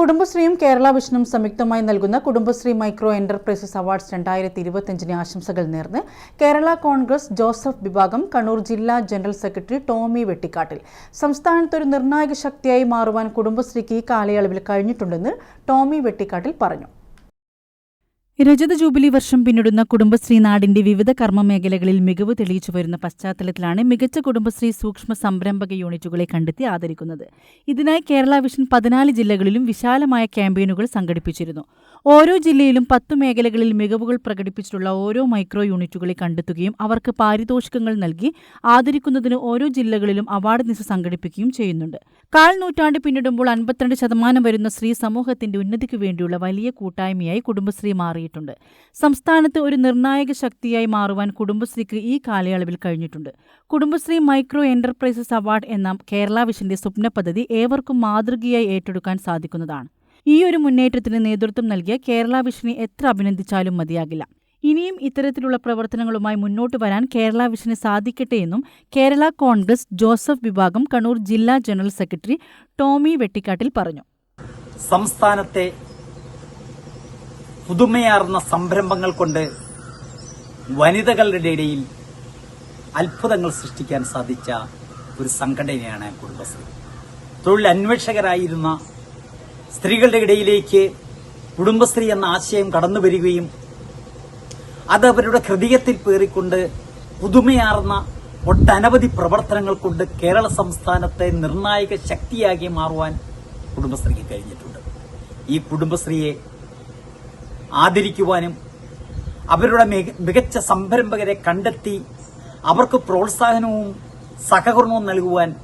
കുടുംബശ്രീയും കേരള വിഷനും സംയുക്തമായി നൽകുന്ന Kudumbashree micro enterprises awards രണ്ടായിരത്തി ഇരുപത്തിയഞ്ചിന് ആശംസകൾ നേർന്ന് കേരള കോൺഗ്രസ് ജോസഫ് വിഭാഗം കണ്ണൂർ ജില്ലാ ജനറൽ സെക്രട്ടറി ടോമി വെട്ടിക്കാട്ടിൽ. സംസ്ഥാനത്ത് ഒരു നിർണായക ശക്തിയായി മാറുവാൻ കുടുംബശ്രീക്ക് ഈ കാലയളവിൽ കഴിഞ്ഞിട്ടുണ്ടെന്ന് ടോമി വെട്ടിക്കാട്ടിൽ പറഞ്ഞു. രജത ജൂബിലി വർഷം പിന്നിടുന്ന കുടുംബശ്രീ നാടിന്റെ വിവിധ കർമ്മ മേഖലകളിൽ മികവ് തെളിയിച്ചു വരുന്ന പശ്ചാത്തലത്തിലാണ് മികച്ച കുടുംബശ്രീ സൂക്ഷ്മ സംരംഭക യൂണിറ്റുകളെ കണ്ടെത്തി ആദരിക്കുന്നത്. ഇതിനായി കേരള വിഷൻ പതിനാല് ജില്ലകളിലും വിശാലമായ ക്യാമ്പയിനുകൾ സംഘടിപ്പിച്ചിരുന്നു. ഓരോ ജില്ലയിലും പത്തു മേഖലകളിൽ മികവുകൾ പ്രകടിപ്പിച്ചിട്ടുള്ള ഓരോ മൈക്രോ യൂണിറ്റുകളെ കണ്ടെത്തുകയും അവർക്ക് പാരിതോഷികങ്ങൾ നൽകി ആദരിക്കുന്നതിന് ഓരോ ജില്ലകളിലും അവാർഡ് നിശ സംഘടിപ്പിക്കുകയും ചെയ്യുന്നുണ്ട്. കാൽ നൂറ്റാണ്ട് പിന്നിടുമ്പോൾ അൻപത്തിരണ്ട് ശതമാനം വരുന്ന സ്ത്രീ സമൂഹത്തിന്റെ ഉന്നതിക്ക് വേണ്ടിയുള്ള വലിയ കൂട്ടായ്മയായി കുടുംബശ്രീ മാറിയിട്ടുണ്ട് സംസ്ഥാനത്ത് ഒരു നിർണായക ശക്തിയായി മാറുവാൻ കുടുംബശ്രീക്ക് ഈ കാലയളവിൽ കഴിഞ്ഞിട്ടുണ്ട്. കുടുംബശ്രീ മൈക്രോ എന്റർപ്രൈസസ് അവാർഡ് എന്ന കേരള വിഷന്റെ സ്വപ്ന പദ്ധതി ഏവർക്കും മാതൃകയായി ഏറ്റെടുക്കാൻ സാധിക്കുന്നതാണ്. ഈ ഒരു മുന്നേറ്റത്തിന് നേതൃത്വം നൽകിയ കേരള വിഷനെ എത്ര അഭിനന്ദിച്ചാലും മതിയാകില്ല. ഇനിയും ഇത്തരത്തിലുള്ള പ്രവർത്തനങ്ങളുമായി മുന്നോട്ട് വരാൻ കേരള വിഷന് സാധിക്കട്ടെ എന്നും കേരള കോൺഗ്രസ് ജോസഫ് വിഭാഗം കണ്ണൂർ ജില്ലാ ജനറൽ സെക്രട്ടറി ടോമി വെട്ടിക്കാട്ടിൽ പറഞ്ഞു. സംസ്ഥാനത്തെ പുതുമയാർന്ന സംരംഭങ്ങൾ കൊണ്ട് വനിതകളുടെ ഇടയിൽ അത്ഭുതങ്ങൾ സൃഷ്ടിക്കാൻ സാധിച്ച ഒരു സംഘടനയാണ് കുടുംബശ്രീ. തൊഴിൽ അന്വേഷകരായിരുന്ന സ്ത്രീകളുടെ ഇടയിലേക്ക് കുടുംബശ്രീ എന്ന ആശയം കടന്നു വരികയും അത് അവരുടെ ഹൃദയത്തിൽ പേറിക്കൊണ്ട് പുതുമയാർന്ന ഒട്ടനവധി പ്രവർത്തനങ്ങൾ കൊണ്ട് കേരള സംസ്ഥാനത്തെ നിർണായക ശക്തിയാക്കി മാറുവാൻ കുടുംബശ്രീക്ക് കഴിഞ്ഞിട്ടുണ്ട്. ഈ കുടുംബശ്രീയെ ആദരിക്കുവാനും അവരുടെ മികച്ച സംരംഭകരെ കണ്ടെത്തി അവർക്ക് പ്രോത്സാഹനവും സഹകരണവും നൽകുവാൻ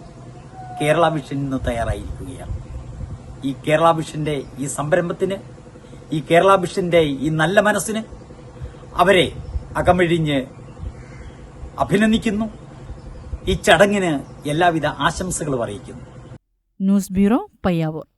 കേരള മിഷൻ ഇന്ന് തയ്യാറായിരിക്കുകയാണ്. ഈ കേരള മിഷന്റെ ഈ സംരംഭത്തിന് ഈ കേരള മിഷന്റെ ഈ നല്ല മനസ്സിന് അവരെ അകമഴിഞ്ഞ് അഭിനന്ദിക്കുന്നു. ഈ ചടങ്ങിന് എല്ലാവിധ ആശംസകളും അറിയിക്കുന്നു. News bureau Payyavoor.